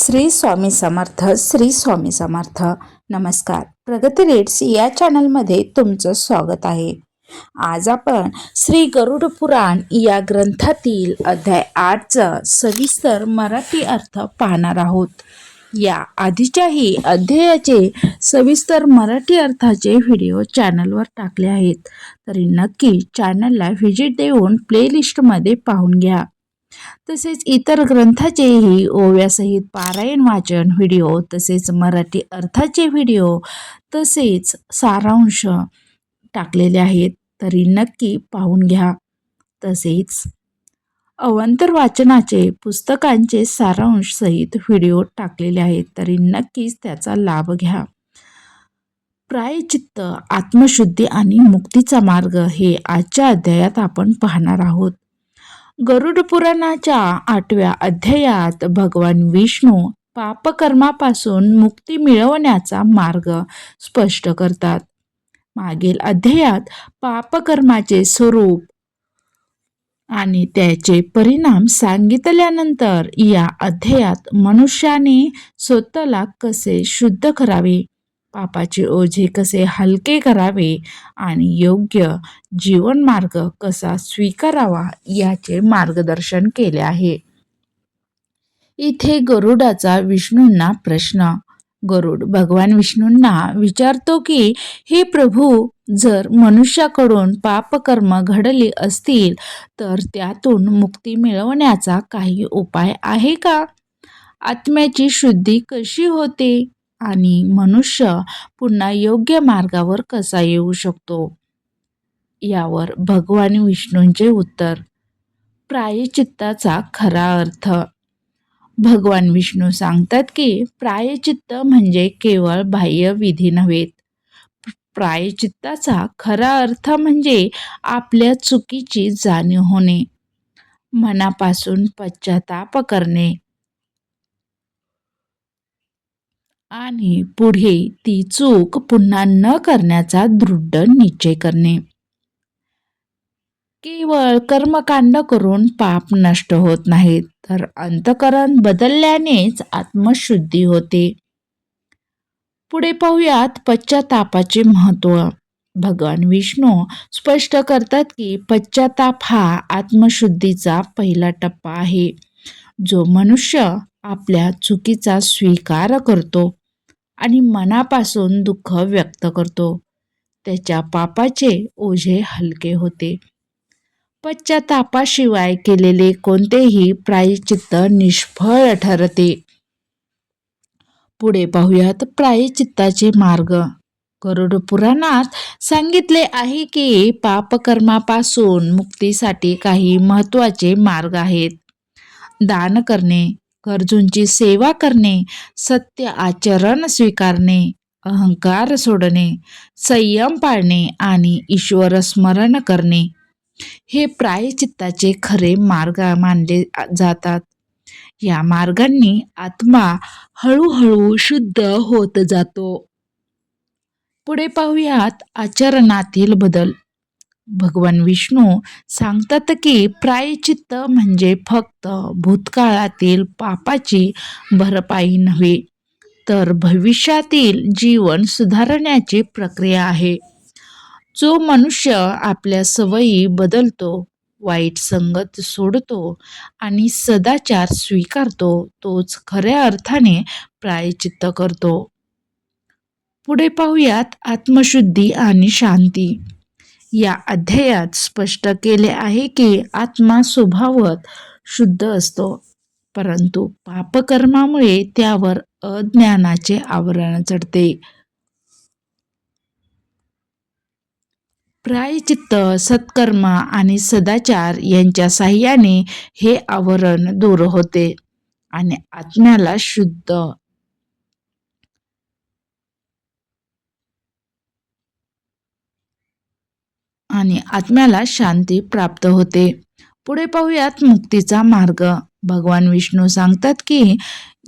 श्री स्वामी समर्थ श्री स्वामी समर्थ. नमस्कार. प्रगती रेट्स या चॅनलमध्ये तुमचं स्वागत आहे. आज आपण श्री गरुड पुराण या ग्रंथातील अध्याय आठचं सविस्तर मराठी अर्थ पाहणार आहोत. या आधीच्याही अध्यायाचे सविस्तर मराठी अर्थाचे व्हिडिओ चॅनलवर टाकले आहेत. तरी नक्की चॅनलला व्हिजिट देऊन प्लेलिस्टमध्ये पाहून घ्या. तसेच इतर ग्रंथाचेही ओव्यासहित पारायण वाचन व्हिडिओ तसेच मराठी अर्थाचे व्हिडिओ तसेच सारांश टाकलेले आहेत. तरी नक्की पाहून घ्या. तसेच अवंतर वाचनाचे पुस्तकांचे सारांश सहित व्हिडिओ टाकलेले आहेत. तरी नक्कीच त्याचा लाभ घ्या. प्रायचित्त आत्मशुद्धी आणि मुक्तीचा मार्ग हे आजच्या अध्यायात आपण पाहणार आहोत. गरुड पुराणाच्या आठव्या अध्यायात भगवान विष्णू पापकर्मापासून मुक्ती मिळवण्याचा मार्ग स्पष्ट करतात. मागील अध्यायात पापकर्माचे स्वरूप आणि त्याचे परिणाम सांगितल्यानंतर या अध्यायात मनुष्याने स्वतःला कसे शुद्ध करावे? पापाचे ओझे कसे हलके करावे आणि योग्य जीवनमार्ग कसा स्वीकारावा याचे मार्गदर्शन केले आहे. इथे गरुडाचा विष्णूंना प्रश्न. गरुड भगवान विष्णूंना विचारतो की हे प्रभू जर मनुष्याकडून पापकर्म घडले असतील तर त्यातून मुक्ती मिळवण्याचा काही उपाय आहे का? आत्म्याची शुद्धी कशी होते? आणि मनुष्य पुन्हा योग्य मार्गावर कसा येऊ शकतो? यावर भगवान विष्णूंचे उत्तर. प्रायचित्ताचा खरा अर्थ. भगवान विष्णू सांगतात की प्रायचित्त म्हणजे केवळ बाह्य विधी नव्हेत. प्रायचित्ताचा खरा अर्थ म्हणजे आपल्या चुकीची जाणीव होणे मनापासून पश्चाताप करणे. आणि पुढे ती चूक पुन्हा न करण्याचा दृढ निश्चय करणे. केवळ कर्मकांड करून पाप नष्ट होत नाहीत तर अंतकरण बदलल्यानेच आत्मशुद्धी होते. पुढे पाहूयात पश्चातापाचे महत्त्व भगवान विष्णू स्पष्ट करतात की पश्चाताप हा आत्मशुद्धीचा पहिला टप्पा आहे. जो मनुष्य आपल्या चुकीचा स्वीकार करतो आणि मनापासून दुःख व्यक्त करतो. त्याच्या पापाचे ओझे हलके होते. पश्चातापाशिवाय केलेले कोणतेही प्रायचित्त निष्फळ ठरते. पुढे पाहूयात प्रायचित्ताचे मार्ग. गरुड पुराणात सांगितले आहे की पापकर्मापासून मुक्तीसाठी काही महत्त्वाचे मार्ग आहेत. दान करणे गरजूंची सेवा करणे सत्य आचरण स्वीकारणे अहंकार सोडणे संयम पाळणे आणि ईश्वर स्मरण करणे. हे प्रायचित्ताचे खरे मार्ग मानले जातात. या मार्गांनी आत्मा हळूहळू शुद्ध होत जातो. पुढे पाहूयात आचरणातील बदल. भगवान विष्णू सांगतात की प्रायचित्त म्हणजे फक्त भूतकाळातील पापाची भरपाई नव्हे तर भविष्यातील जीवन सुधारण्याची प्रक्रिया आहे. जो मनुष्य आपल्या सवयी बदलतो वाईट संगत सोडतो आणि सदाचार स्वीकारतो तोच खऱ्या अर्थाने प्रायचित्त करतो. पुढे पाहूयात आत्मशुद्धी आणि शांती. या अध्यायात स्पष्ट केले आहे की आत्मा स्वभावत शुद्ध असतो परंतु पापकर्मामुळे त्यावर अज्ञानाचे आवरण चढते. प्रायचित्त सत्कर्म आणि सदाचार यांच्या साह्याने हे आवरण दूर होते आणि आत्म्याला शुद्ध आणि आत्म्याला शांती प्राप्त होते. पुढे पाहूयात मुक्तीचा मार्ग. भगवान विष्णू सांगतात की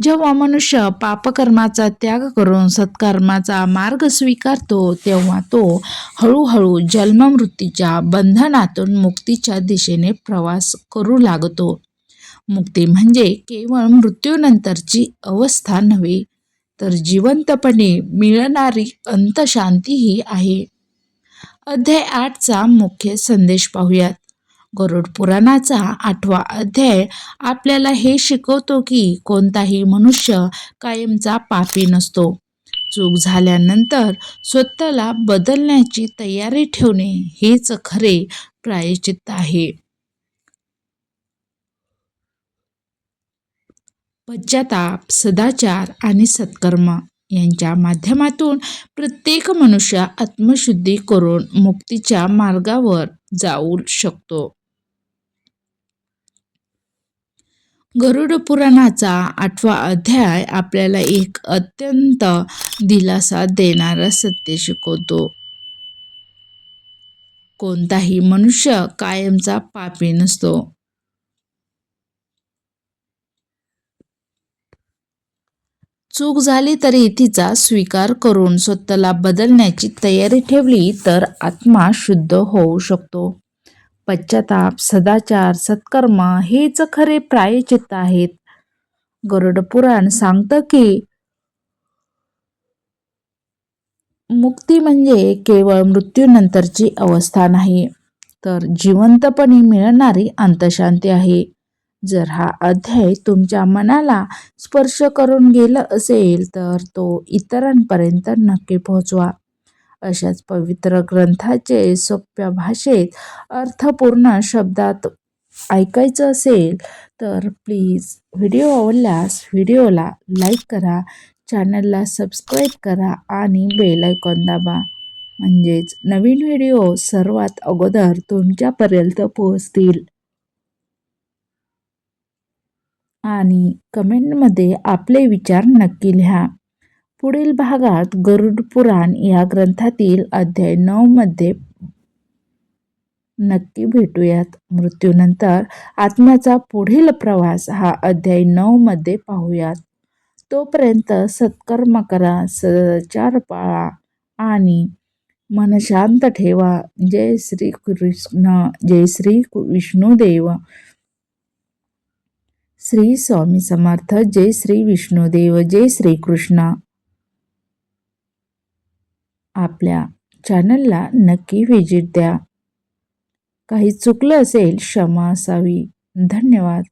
जेव्हा मनुष्य पापकर्माचा त्याग करून सत्कर्माचा मार्ग स्वीकारतो तेव्हा तो हळूहळू जन्ममृत्यूच्या बंधनातून मुक्तीच्या दिशेने प्रवास करू लागतो. मुक्ती म्हणजे केवळ मृत्यूनंतरची अवस्था नव्हे तर जिवंतपणे मिळणारी अंतशांतीही आहे. अध्याय आठचा मुख्य संदेश पाहूयात. गरुड पुराणाचा आठवा अध्याय आपल्याला हे शिकवतो की कोणताही मनुष्य कायमचा पापी नसतो. चूक झाल्यानंतर स्वतःला बदलण्याची तयारी ठेवणे हेच खरे प्रायचित्त आहे. पश्चाताप सदाचार आणि सत्कर्म. यांच्या माध्यमातून प्रत्येक मनुष्य आत्मशुद्धी करून मुक्तीच्या मार्गावर जाऊ शकतो. गरुड पुराणाचा आठवा अध्याय आपल्याला एक अत्यंत दिलासा देणारा सत्य शिकवतो. कोणताही मनुष्य कायमचा पापी नसतो. चूक झाली तरी तिचा स्वीकार करून स्वतःला बदलण्याची तयारी ठेवली तर आत्मा शुद्ध होऊ शकतो. पश्चाताप सदाचार सत्कर्म हेच खरे प्रायचित्त आहेत. गरुड पुराण सांगतं की मुक्ती म्हणजे केवळ मृत्यूनंतरची अवस्था नाही तर जिवंतपणी मिळणारी अंतशांती आहे. जर हा अध्याय तुमच्या मनाला स्पर्श करून गेला असेल तर तो इतरांपर्यंत नक्की पोहोचवा. अशाच पवित्र ग्रंथाचे सोप्या भाषेत अर्थपूर्ण शब्दात ऐकायचं असेल तर प्लीज व्हिडिओ आवडल्यास व्हिडिओला लाईक करा चॅनलला सबस्क्राईब करा आणि बेल आयकॉन दाबा. म्हणजेच नवीन व्हिडिओ सर्वात अगोदर तुमच्यापर्यंत पोहोचतील. आणि कमेंटमध्ये आपले विचार नक्की लिहा. पुढील भागात गरुड पुराण या ग्रंथातील अध्याय नऊमध्ये नक्की भेटूयात. मृत्यूनंतर आत्म्याचा पुढील प्रवास हा अध्याय नऊमध्ये पाहूयात. तोपर्यंत सत्कर्म करा सचार पाळा आणि मन शांत ठेवा. जय श्री कृष्ण जय श्री विष्णुदेव. श्री स्वामी समर्थ जय श्री विष्णुदेव जय श्री कृष्ण. आपल्या चॅनलला नक्की व्हिजिट द्या. काही चुकलं असेल क्षमा असावी. धन्यवाद.